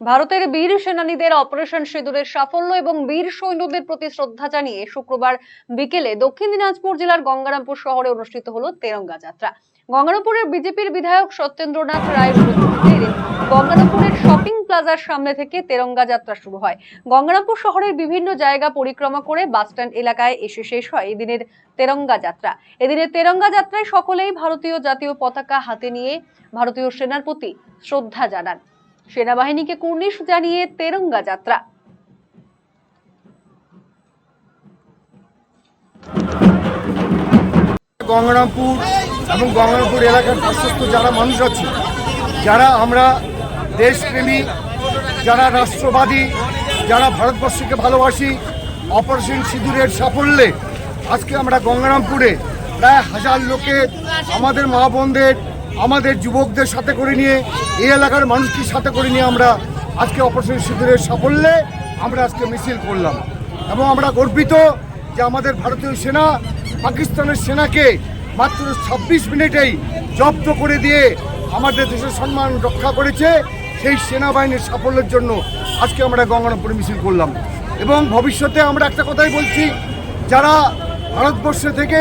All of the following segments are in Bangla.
ভারতের বীর সেনানীদের অপারেশন সিঁদুরের সাফল্য এবং বীর সৈন্যদের প্রতি শ্রদ্ধা জানিয়ে শুক্রবার বিকেলে দক্ষিণ দিনাজপুর জেলার গঙ্গারামপুর শহরে অনুষ্ঠিত হলো তেরঙ্গা যাত্রা। গঙ্গারামপুরের বিজেপির বিধায়ক সত্যেন্দ্রনাথ রায়ের গঙ্গারামপুরের শপিং প্লাজার সামনে থেকে তেরঙ্গা যাত্রা শুরু হয়। গঙ্গারামপুর শহরের বিভিন্ন জায়গা পরিক্রমা করে বাসস্ট্যান্ড এলাকায় এসে শেষ হয় এদিনের তেরঙ্গা যাত্রা। এদিনের তেরঙ্গা যাত্রায় সকলেই ভারতীয় জাতীয় পতাকা হাতে নিয়ে ভারতীয় সেনার প্রতি শ্রদ্ধা জানান। সেনাবাহিনীকে কুর্নিশ জানিয়ে তেরঙ্গা যাত্রা। গঙ্গারামপুর এবং গঙ্গারামপুর এলাকার পার্শ্বস্থ যারা মানুষ আছে, যারা আমরা দেশপ্রেমী, যারা রাষ্ট্রবাদী, যারা ভারতবর্ষকে ভালোবাসি অপারেশন সিঁদুরের সাফল্যে আজকে আমরা গঙ্গারামপুরে প্রায় হাজার লোকের আমাদের মা বোনদের আমাদের যুবকদের সাথে করে নিয়ে, এই এলাকার মানুষকে সাথে করে নিয়ে আমরা আজকে অপারেশন সিঁদুরের সাফল্যে আমরা আজকে মিছিল করলাম। এবং আমরা গর্বিত যে আমাদের ভারতীয় সেনা, পাকিস্তানের সেনাকে মাত্র ছাব্বিশ মিনিটেই জব্দ করে দিয়ে আমাদের দেশের সম্মান রক্ষা করেছে। সেই সেনাবাহিনীর সাফল্যের জন্য আজকে আমরা গঙ্গারামপুরে মিছিল করলাম। এবং ভবিষ্যতে আমরা একটা কথাই বলছি, যারা ভারতবর্ষ থেকে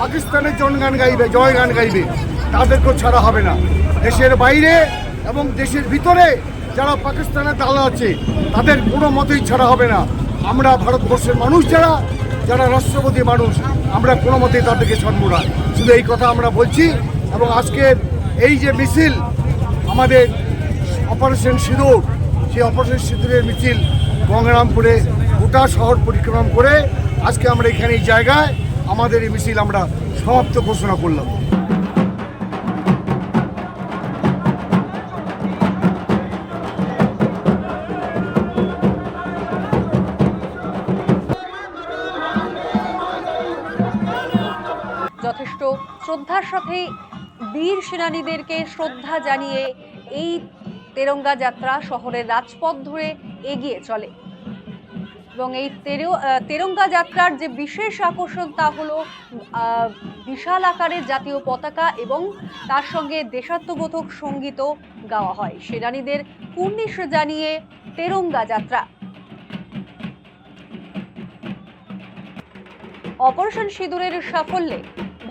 পাকিস্তানের জনগান গাইবে জয় গান গাইবে তাদেরকেও ছাড়া হবে না। দেশের বাইরে এবং দেশের ভিতরে যারা পাকিস্তানের দালা আছে, তাদের কোনো মতেই ছাড়া হবে না। আমরা ভারতবর্ষের মানুষ যারা যারা রাষ্ট্রপতি মানুষ, আমরা কোনো মতেই তাদেরকে ছাড়ব না। শুধু এই কথা আমরা বলছি এবং আজকের এই যে মিছিল, আমাদের অপারেশন সিঁদুর, সেই অপারেশন সিঁদুরের মিছিল গঙ্গারামপুরে, গোটা শহর পরিক্রমা করে আজকে আমরা এখানে এই জায়গায়, আমাদের এই মিছিল আমরা সমাপ্ত ঘোষণা করলাম। যথেষ্ট শ্রদ্ধার সাথে বীর সেনানীদেরকে শ্রদ্ধা জানিয়ে এই তেরঙ্গা যাত্রা শহরের রাজপথ ধরে এগিয়ে চলে। এবং এই তেরো- তেরঙ্গা যাত্রার যে বিশেষ আকর্ষণ তা হলো বিশাল আকারের জাতীয় পতাকা এবং তার সঙ্গে দেশাত্মবোধক সঙ্গীতও গাওয়া হয়। সেনানীদের কুর্নিশ জানিয়ে তেরঙ্গা যাত্রা। অপারেশন সিঁদুরের সাফল্যে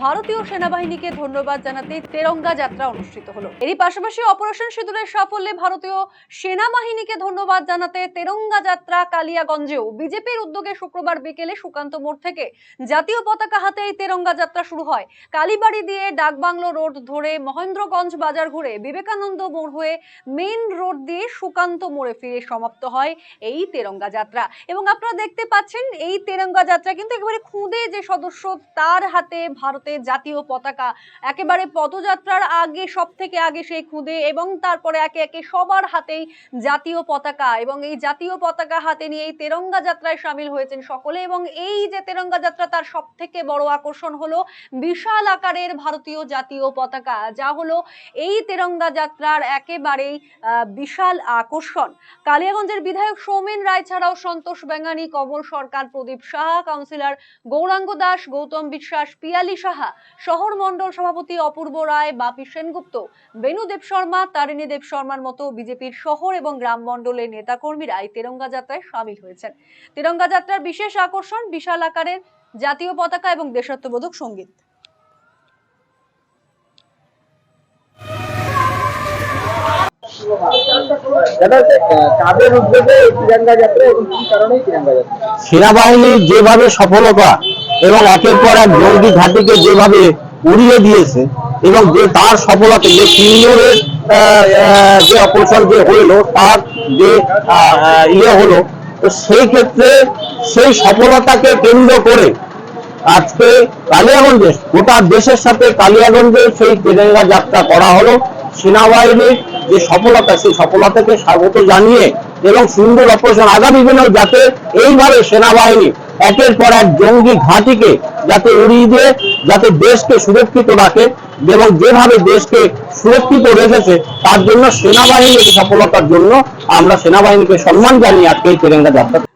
ভারতীয় সেনাবাহিনীকে ধন্যবাদ জানাতে তেরঙ্গা যাত্রা অনুষ্ঠিত হলো। এরই পাশাপাশি অপারেশন সিঁদুরের সাফল্যে ভারতীয় সেনাবাহিনীকে ধন্যবাদ জানাতে তেরঙ্গা যাত্রা কালিয়াগঞ্জেও বিজেপির উদ্যোগে শুক্রবার বিকেলে সুকান্ত মোড় থেকে জাতীয় পতাকা হাতে এই তেরঙ্গা যাত্রা শুরু হয়। কালীবাড়ি দিয়ে ডাকবাংলো রোড ধরে মহেন্দ্রগঞ্জ বাজার ঘুরে বিবেকানন্দ মোড় হয়ে মেইন রোড দিয়ে সুকান্ত মোড়ে ফিরে সমাপ্ত হয় এই তেরঙ্গা যাত্রা। এবং আপনারা দেখতে পাচ্ছেন এই তেরঙ্গা যাত্রা কিন্তু একেবারে খুঁদে যে সদস্য, তার হাতে ভারতের জাতীয় পতাকা, একেবারে পদযাত্রার আগে সব থেকে আগে সেই খুদে এবং তারপরে একে একে সবার হাতেই জাতীয় পতাকা এবং এই জাতীয় পতাকা হাতে নিয়ে এই তেরঙ্গা যাত্রায় সামিল হয়েছেন সকলে এবং এই যে তেরঙ্গা যাত্রা তার সব থেকে বড় আকর্ষণ হলো বিশাল আকারের ভারতীয় জাতীয় পতাকা, যা হলো এই তেরঙ্গা যাত্রার একেবারেই বিশাল আকর্ষণ। কালিয়াগঞ্জের বিধায়ক সৌমেন রায় ছাড়াও সন্তোষ বেঙ্গানি, কমল সরকার, প্রদীপ সাহা, কাউন্সিলর গৌরাঙ্গ দাস, গৌতম বিশ্বাস, পিয়ালি সাহা শহর মণ্ডল সভাপতি অপূর্ব রায় বাপি সেনগুপ্ত বেনু দেব শর্মা তারিণী দেব শর্মার মতো বিজেপির শহর এবং গ্রাম মণ্ডলের নেতাকর্মীরা এই তেরঙ্গা যাত্রায় সামিল হয়েছেন। তেরঙ্গা যাত্রার বিশেষ আকর্ষণ বিশাল আকারের জাতীয় পতাকা এবং দেশাত্মবোধক সংগীত। সেনাবাহিনীর যেভাবে সফলতা এবং একের পর এক জঙ্গি ঘাটিকে যেভাবে উড়িয়ে দিয়েছে এবং যে তার সফলতা, যে সিঙ্গুরের যে অপসর যে হইল তার যে ইয়ে হলো, তো সেই ক্ষেত্রে সেই সফলতাকে কেন্দ্র করে আজকে কালিয়াগঞ্জে, গোটা দেশের সাথে কালিয়াগঞ্জে সেই তেরেঙ্গা যাত্রা করা হলো। সেনাবাহিনীর যে সফলতা, সেই সফলতাকে স্বাগত জানিয়ে এবং সুন্দর অপারেশন আগামী দিনেও যাতে এইভাবে সেনাবাহিনী একের পর এক জঙ্গি ঘাঁটিকে যাতে উড়িয়ে দিয়ে, যাতে দেশকে সুরক্ষিত রাখে এবং যেভাবে দেশকে সুরক্ষিত রেখেছে, তার জন্য সেনাবাহিনীর সফলতার জন্য আমরা সেনাবাহিনীকে সম্মান জানিয়ে আজকে এই তেরেঙ্গা যাত্রা